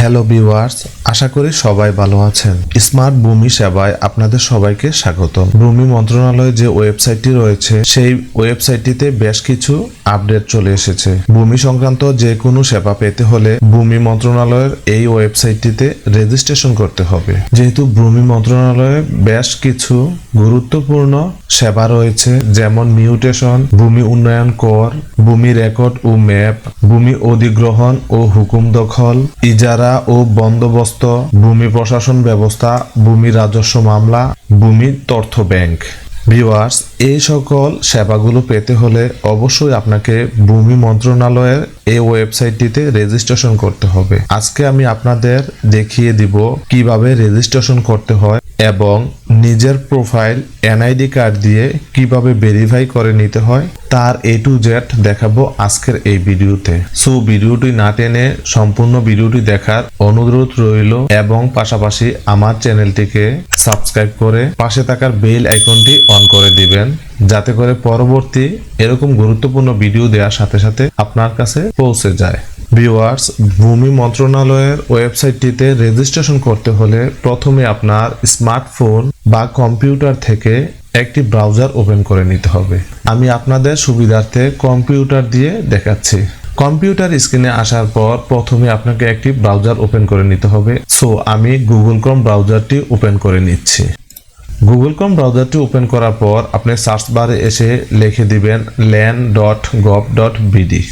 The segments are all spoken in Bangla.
হ্যালো ভিউয়ার্স আশা করি সবাই ভালো আছেন। স্মার্ট ভূমি সেবায় আপনাদের সবাইকে স্বাগত ভূমি মন্ত্রণালয়ে যে ওয়েবসাইটটি রয়েছে, সেই ওয়েবসাইটটিতে বেশ কিছু আপডেট চলে এসেছে। ভূমি সংক্রান্ত যে কোনো সেবা পেতে হলে ভূমি মন্ত্রণালয়ের এই ওয়েবসাইটটিতে রেজিস্ট্রেশন করতে হবে। যেহেতু ভূমি মন্ত্রণালয়ে বেশ কিছু গুরুত্বপূর্ণ সেবা রয়েছে, যেমন মিউটেশন ভূমি উন্নয়ন কর ভূমি রেকর্ড ও ম্যাপ ভূমি অধিগ্রহণ ও হুকুম দখল, ইজারা ও বন্দোবস্ত, ভূমি প্রশাসন ব্যবস্থা, ভূমি রাজস্ব মামলা, ভূমি তথ্য ব্যাংক। ভিওয়ার্স এই সকল সেবাগুলো পেতে হলে অবশ্যই আপনাকে ভূমি মন্ত্রণালয়ের এই ওয়েবসাইটটিতে রেজিস্ট্রেশন করতে হবে। আজকে আমি আপনাদের দেখিয়ে দিব কীভাবে রেজিস্ট্রেশন করতে হয় এবং নিজের প্রোফাইল এনআইডি কার্ড দিয়ে কীভাবে ভেরিফাই করে নিতে হয়, তার এ টু জেড দেখাবো আজকের এই ভিডিওতে। সো ভিডিওটি না টেনে সম্পূর্ণ ভিডিওটি দেখার অনুরোধ রইল এবং পাশাপাশি আমার চ্যানেলটিকে সাবস্ক্রাইব করে পাশে থাকার বেল আইকনটি অন করে দিবেন, যাতে করে পরবর্তী এরকম গুরুত্বপূর্ণ ভিডিও দেওয়ার সাথে সাথে আপনার কাছে পৌঁছে যায়। ভিউয়ার্স, ভূমি মন্ত্রণালয়ের ওয়েবসাইটটিতে রেজিস্ট্রেশন করতে হলে প্রথমে আপনার স্মার্টফোন বা কম্পিউটার থেকে একটি ব্রাউজার ওপেন করে নিতে হবে। আমি আপনাদের সুবিধার্থে কম্পিউটার দিয়ে দেখাচ্ছি। কম্পিউটার স্ক্রিনে আসার পর প্রথমে আপনাকে একটি ব্রাউজার ওপেন করে নিতে হবে। সো, আমি গুগল ক্রোম ব্রাউজারটি ওপেন করে নিচ্ছি। গুগল ক্রোম ব্রাউজারটি ওপেন করার পর আপনি সার্চ বারে এসে লিখে দিবেন LAN dot gov dot BD.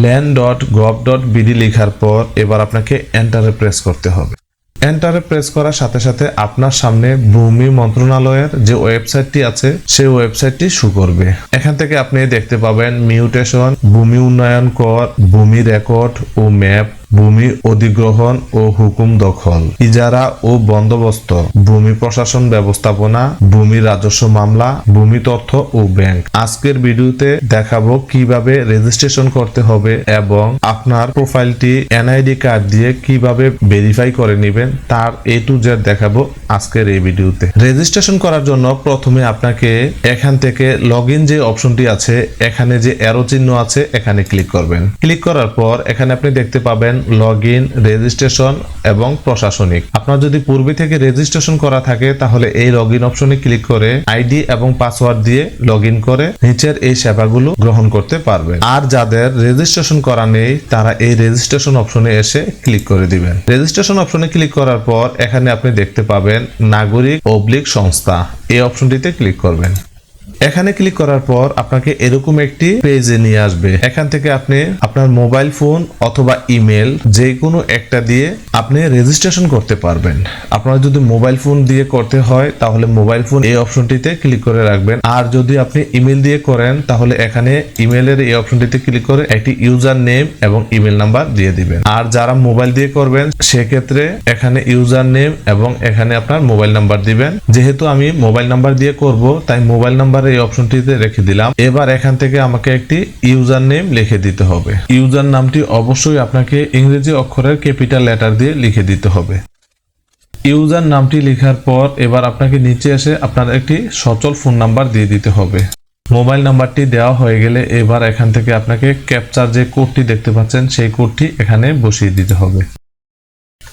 LAN dot gov dot BD লেখার পর এবার আপনাকে এন্টারে প্রেস করতে হবে। এন্টারে প্রেস করার সাথে সাথে আপনার সামনে ভূমি মন্ত্রণালয়ের যে ওয়েবসাইটটি আছে, সেই ওয়েবসাইটটি শু করবে। এখান থেকে আপনি দেখতে পাবেন মিউটেশন ভূমি উন্নয়ন কর, ভূমি রেকর্ড ও ম্যাপ ভূমি অধিগ্রহণ ও হুকুম দখল, ইজারা ও বন্দোবস্ত, ভূমি প্রশাসন ব্যবস্থাপনা, ভূমি রাজস্ব মামলা, ভূমি তথ্য ও ব্যাংক। আজকের ভিডিওতে দেখাবো কীভাবে রেজিস্ট্রেশন করতে হবে এবং আপনার প্রোফাইলটি এনআইডি কার্ড দিয়ে কীভাবে ভেরিফাই করে নেবেন, তার এ টু জেড দেখাবো আজকের এই ভিডিওতে। রেজিস্ট্রেশন করার জন্য প্রথমে আপনাকে এখান থেকে লগ যে অপশনটি আছে, এখানে যে অ্যারো চিহ্ন আছে, এখানে ক্লিক করবেন। ক্লিক করার পর এখানে আপনি দেখতে পাবেন লগ ইন রেজিস্ট্রেশন এবং প্রশাসনিক। আপনার যদি পূর্বে থেকে রেজিস্ট্রেশন করা থাকে, তাহলে এই লগ ইন অপশনে ক্লিক করে আইডি এবং পাসওয়ার্ড দিয়ে লগ ইন করে নিচের এই সেবাগুলো গ্রহণ করতে পারবেন। আর যাদের রেজিস্ট্রেশন করা নেই, তারা এই রেজিস্ট্রেশন অপশনে এসে ক্লিক করে দিবেন। রেজিস্ট্রেশন অপশনে ক্লিক করার পর, এখানে আপনি দেখতে পাবেন নাগরিক অবলিক সংস্থা। এই অপশনটিতে ক্লিক করবেন। এখানে ক্লিক করার পর আপনাকে এরকম একটি পেজে নিয়ে আসবে। এখান থেকে আপনি আপনার মোবাইল ফোন অথবা ইমেল যে কোনো একটা দিয়ে আপনি রেজিস্ট্রেশন করতে পারবেন। আপনার যদি মোবাইল ফোন দিয়ে করতে হয়, তাহলে মোবাইল ফোন এই অপশনটিতে ক্লিক করে রাখবেন। আর যদি আপনি ইমেল দিয়ে করেন, তাহলে এখানে ইমেলের এই অপশনটিতে ক্লিক করে একটি ইউজার নেম এবং ইমেল নাম্বার দিয়ে দিবেন। আর যারা মোবাইল দিয়ে করবেন, সেক্ষেত্রে এখানে ইউজার নেম এবং এখানে আপনার মোবাইল নাম্বার দিবেন। যেহেতু আমি মোবাইল নাম্বার দিয়ে করব, তাই মোবাইল নাম্বার এই অপশনটিতে রেখে দিলাম। এবার এখান থেকে আমাকে একটি ইউজার নেম লিখে দিতে হবে। ইউজার নামটি অবশ্যই আপনাকে ইংরেজি অক্ষরের ক্যাপিটাল লেটার দিয়ে লিখে দিতে হবে। ইউজার নামটি লেখার পর এবার আপনাকে নিচে এসে আপনার একটি সচল ফোন নাম্বার দিয়ে দিতে হবে। মোবাইল নাম্বারটি দেওয়া হয়ে গেলে এবার এখান থেকে আপনাকে ক্যাপচার যে কোডটি দেখতে পাচ্ছেন, সেই কোডটি এখানে বসিয়ে দিতে হবে।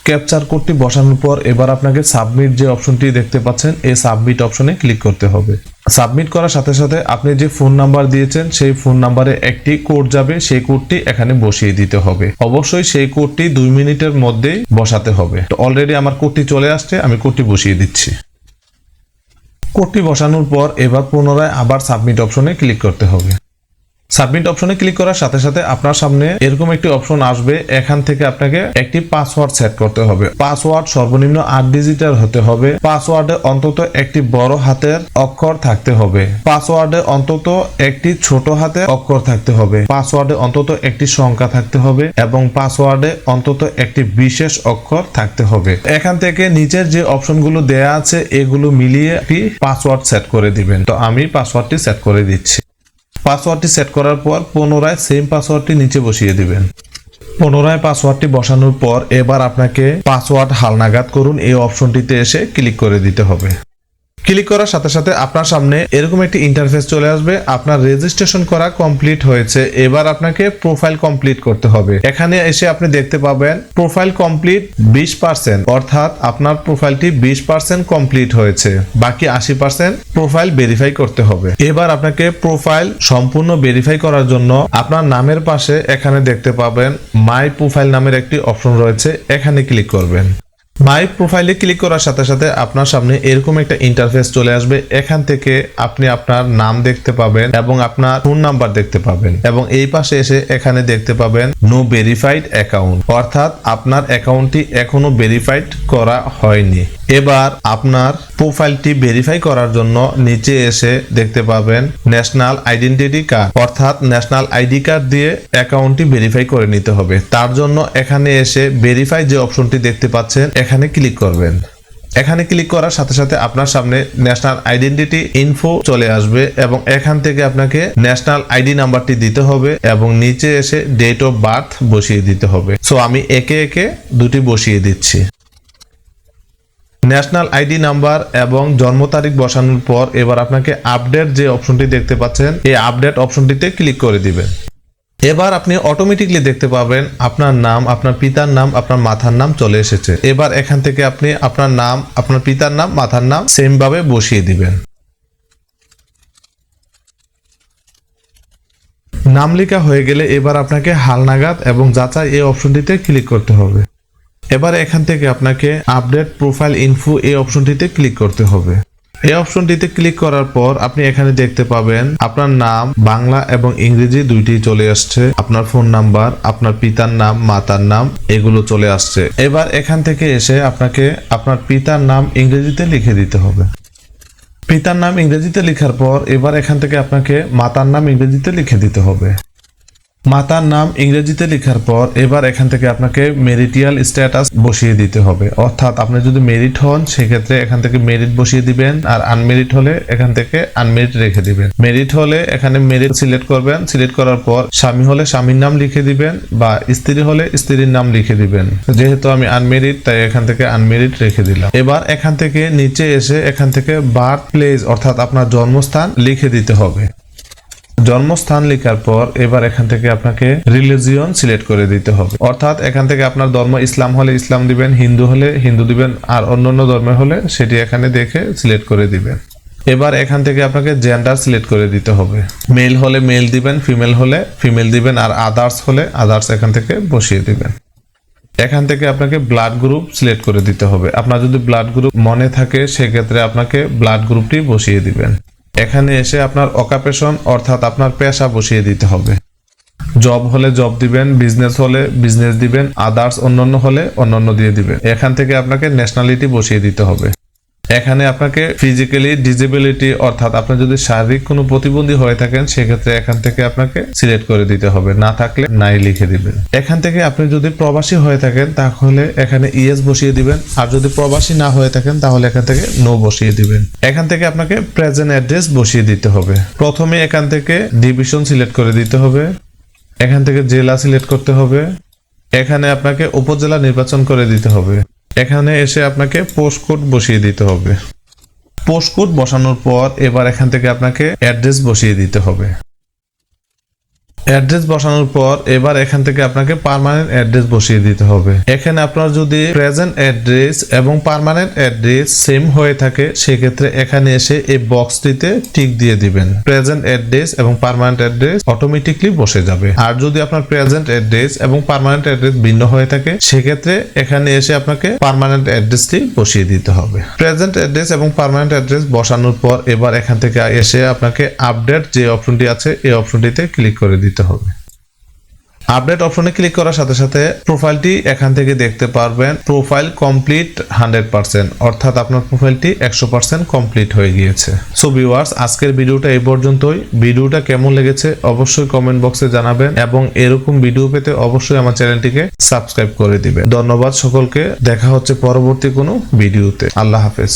ক্যাপচার কোডটি বসানোর পর এবার আপনাকে সাবমিট যে অপশনটি দেখতে পাচ্ছেন, এই সাবমিট অপশনে ক্লিক করতে হবে। সাবমিট করার সাথে সাথে আপনি যে ফোন নাম্বার দিয়েছেন, সেই ফোন নাম্বারে একটি কোড যাবে, সেই কোডটি এখানে বসিয়ে দিতে হবে। অবশ্যই সেই কোডটি দুই মিনিটের মধ্যেই বসাতে হবে। তো অলরেডি আমার কোডটি চলে আসছে, আমি কোডটি বসিয়ে দিচ্ছি। কোডটি বসানোর পর এবার পুনরায় আবার সাবমিট অপশনে ক্লিক করতে হবে। সাবমিট অপশনে ক্লিক করার সাথে সাথে আপনার সামনে এরকম একটি অপশন আসবে, এখান থেকে আপনাকে একটি পাসওয়ার্ড সেট করতে হবে। পাসওয়ার্ড সর্বনিম্ন আট ডিজিটের হতে হবে। পাসওয়ার্ডে অন্তত একটি বড় হাতের অক্ষর থাকতে হবে। পাসওয়ার্ডে অন্তত একটি ছোট হাতের অক্ষর থাকতে হবে। পাসওয়ার্ডে অন্তত একটি সংখ্যা থাকতে হবে এবং পাসওয়ার্ডে অন্তত একটি বিশেষ অক্ষর থাকতে হবে। এখান থেকে নিচের যে অপশনগুলো দেয়া আছে, এগুলো মিলিয়ে একটি পাসওয়ার্ড সেট করে দিবেন। তো আমি পাসওয়ার্ডটি সেট করে দিচ্ছি। পাসওয়ার্ডটি সেট করার পর পুনরায় সেম পাসওয়ার্ডটি নিচে বসিয়ে দিবেন। পুনরায় পাসওয়ার্ডটি বসানোর পর এবার আপনাকে পাসওয়ার্ড হালনাগাদ করুন। এই অপশনটিতে এসে ক্লিক করে দিতে হবে। ক্লিক করার সাথে সাথে আপনার সামনে এরকম একটি ইন্টারফেস চলে আসবে। আপনার রেজিস্ট্রেশন করা কমপ্লিট হয়েছে। এবার আপনাকে প্রোফাইল কমপ্লিট করতে হবে। এখানে এসে আপনি দেখতে পাবেন প্রোফাইল কমপ্লিট বিশ পার্সেন্ট অর্থাৎ আপনার প্রোফাইলটি বিশ পার্সেন্ট কমপ্লিট হয়েছে। বাকি আশি পার্সেন্ট প্রোফাইল ভেরিফাই করতে হবে। এবার আপনাকে প্রোফাইল সম্পূর্ণ ভেরিফাই করার জন্য আপনার নামের পাশে এখানে দেখতে পাবেন মাই প্রোফাইল নামের একটি অপশন রয়েছে। এখানে ক্লিক করবেন। মাই প্রোফাইলে ক্লিক করার সাথে সাথে আপনার সামনে এরকম একটা ইন্টারফেস চলে আসবে। এখান থেকে আপনি আপনার নাম দেখতে পাবেন এবং আপনার ফোন নাম্বার দেখতে পাবেন এবং এই পাশে এসে এখানে দেখতে পাবেন নো ভেরিফাইড অ্যাকাউন্ট অর্থাৎ আপনার অ্যাকাউন্টটি এখনও ভেরিফাইড করা হয়নি। এবার আপনার প্রোফাইলটি ভেরিফাই করার জন্য নিচে এসে দেখতে পাবেন ন্যাশনাল আইডেন্টিটি কার্ড অর্থাৎ ন্যাশনাল আইডি কার্ড দিয়ে অ্যাকাউন্টটি ভেরিফাই করে নিতে হবে। তার জন্য এখানে এসে ভেরিফাই যে অপশনটি দেখতে পাচ্ছেন, এখানে ক্লিক করবেন। এখানে ক্লিক করার সাথে সাথে আপনার সামনে ন্যাশনাল আইডেন্টিটি ইনফো চলে আসবে এবং এখান থেকে আপনাকে ন্যাশনাল আইডি নাম্বারটি দিতে হবে এবং নিচে এসে ডেট অফ বার্থ বসিয়ে দিতে হবে। সো আমি একে একে দুটি বসিয়ে দিচ্ছি। ন্যাশনাল আইডি নাম্বার এবং জন্ম তারিখ বসানোর পর এবার আপনাকে আপডেট যে অপশনটি দেখতে পাচ্ছেন, এই আপডেট অপশনটিতে ক্লিক করে দিবেন। এবার আপনি অটোমেটিকলি দেখতে পাবেন আপনার নাম, আপনার পিতার নাম, আপনার মাথার নাম চলে এসেছে। এবার এখান থেকে আপনি আপনার নাম, আপনার পিতার নাম, মাথার নাম সেম ভাবে বসিয়ে দিবেন। নাম লেখা হয়ে গেলে এবার আপনাকে হালনাগাদ এবং যাচাই এই অপশনটিতে ক্লিক করতে হবে। এবার এখান থেকে আপনাকে আপডেট প্রোফাইল ইনফো এই অপশনটিতে ক্লিক করতে হবে। এই অপশনটিতে ক্লিক করার পর আপনি এখানে দেখতে পাবেন আপনার নাম, বাংলা এবং ইংরেজি দুইটি চলে আসছে। আপনার ফোন নাম্বার আপনার পিতার নাম, মাতার নাম, এগুলো চলে আসছে। এবার এখান থেকে এসে আপনাকে আপনার পিতার নাম ইংরেজিতে লিখে দিতে হবে। পিতার নাম ইংরেজিতে লেখার পর এবার এখান থেকে আপনাকে মাতার নাম ইংরেজিতে লিখে দিতে হবে। মাতার নাম ইংরেজিতে লেখার পর এবার এখান থেকে আপনাকে মেরিটিয়াল স্ট্যাটাস বসিয়ে দিতে হবে। অর্থাৎ আপনি যদি মেরিট হন, সেক্ষেত্রে এখান থেকে মেরিট বসিয়ে দিবেন আর আনমেরিট হলে এখান থেকে আনমেরিট রেখে দিবেন। মেরিট হলে এখানে মেরিট সিলেক্ট করবেন। সিলেক্ট করার পর স্বামী হলে স্বামীর নাম লিখে দিবেন বা স্ত্রী হলে স্ত্রীর নাম লিখে দিবেন। যেহেতু আমি আনমেরিট, তাই এখান থেকে আনমেরিট রেখে দিলাম। এবার এখান থেকে নিচে এসে এখান থেকে বার্থ প্লেস, অর্থাৎ আপনার জন্মস্থান লিখে দিতে হবে। জন্মস্থান লেখার পর এবার এখান থেকে আপনাকে রিলিজিয়ন সিলেক্ট করে দিতে হবে। অর্থাৎ এখান থেকে আপনার ধর্ম ইসলাম হলে ইসলাম দিবেন, হিন্দু হলে হিন্দু দিবেন, আর অন্যান্য ধর্মে হলে সেটি এখানে দেখে সিলেক্ট করে দিবেন। এবার এখান থেকে আপনাকে জেন্ডার সিলেক্ট করে দিতে হবে। মেল হলে মেল দিবেন ফিমেল হলে ফিমেল দিবেন, আর আদার্স হলে আদার্স এখান থেকে বসিয়ে দিবেন। এখান থেকে আপনাকে ব্লাড গ্রুপ সিলেক্ট করে দিতে হবে। আপনার যদি ব্লাড গ্রুপ মনে থাকে, সেক্ষেত্রে আপনাকে ব্লাড গ্রুপটি বসিয়ে দিবেন। এখানে এসে আপনার অকাপেশন অর্থাৎ আপনার পেশা বসিয়ে দিতে হবে। জব হলে জব দিবেন বিজনেস হলে বিজনেস দিবেন আদার্স অন্যান্য হলে অন্যান্য দিয়ে দিবেন। এখান থেকে আপনাকে ন্যাশনালিটি বসিয়ে দিতে হবে। এখানে আপনাকে ফিজিক্যালি ডিজেবিলিটি অর্থাৎ আপনি যদি শারীরিক কোনো প্রতিবন্ধী হয়ে থাকেন, সেক্ষেত্রে এখান থেকে আপনাকে সিলেক্ট করে দিতে হবে। না থাকলে নাই লিখে দিবেন। এখান থেকে আপনি যদি প্রবাসী হয়ে থাকেন, তাহলে এখানে ইএস বসিয়ে দিবেন। আর যদি প্রবাসী না হয়ে থাকেন, তাহলে এখান থেকে নো বসিয়ে দিবেন। এখান থেকে আপনাকে প্রেজেন্ট অ্যাড্রেস বসিয়ে দিতে হবে। প্রথমে এখান থেকে ডিভিশন সিলেক্ট করে দিতে হবে। এখান থেকে জেলা সিলেক্ট করতে হবে। এখানে আপনাকে উপজেলা নির্বাচন করে দিতে হবে। এখানে এসে আপনাকে পোস্ট কোড বসিয়ে দিতে হবে। পোস্ট কোড বসানোর পর এবার এখান থেকে আপনাকে অ্যাড্রেস বসিয়ে দিতে হবে। অ্যাড্রেস বসানোর পর এবার এখান থেকে আপনাকে পার্মানেন্ট অ্যাড্রেস বসিয়ে দিতে হবে। এখানে আপনার যদি প্রেজেন্ট অ্যাড্রেস এবং পার্মানেন্ট অ্যাড্রেস সেম হয়ে থাকে, সেক্ষেত্রে এখানে এসে এই বক্সটিতে টিক দিয়ে দিবেন। প্রেজেন্ট অ্যাড্রেস এবং পার্মানেন্ট অ্যাড্রেস অটোমেটিকলি বসে যাবে। আর যদি আপনার প্রেজেন্ট অ্যাড্রেস এবং পার্মানেন্ট অ্যাড্রেস ভিন্ন হয়ে থাকে, সেক্ষেত্রে এখানে এসে আপনাকে পার্মানেন্ট অ্যাড্রেসটি বসিয়ে দিতে হবে। প্রেজেন্ট অ্যাড্রেস এবং পার্মানেন্ট অ্যাড্রেস বসানোর পর এবার এখান থেকে এসে আপনাকে আপডেট যে অপশনটি আছে, এই অপশনটিতে ক্লিক করে দিতে হবে। আপডেট অপশনে ক্লিক করার সাথে সাথে প্রোফাইলটি এখান থেকে দেখতে পারবেন। প্রোফাইল কমপ্লিট হান্ড্রেড পার্সেন্ট অর্থাৎ আপনার প্রোফাইলটি একশো পার্সেন্ট কমপ্লিট হয়ে গিয়েছে। সো ভিউয়ার্স আজকের ভিডিওটা এই পর্যন্তই। ভিডিওটা কেমন লেগেছে অবশ্যই কমেন্ট বক্সে জানাবেন এবং এরকম ভিডিও পেতে অবশ্যই আমার চ্যানেলটিকে সাবস্ক্রাইব করে দিবেন। ধন্যবাদ সকলকে। দেখা হচ্ছে পরবর্তী কোনো ভিডিওতে আল্লাহ হাফেজ।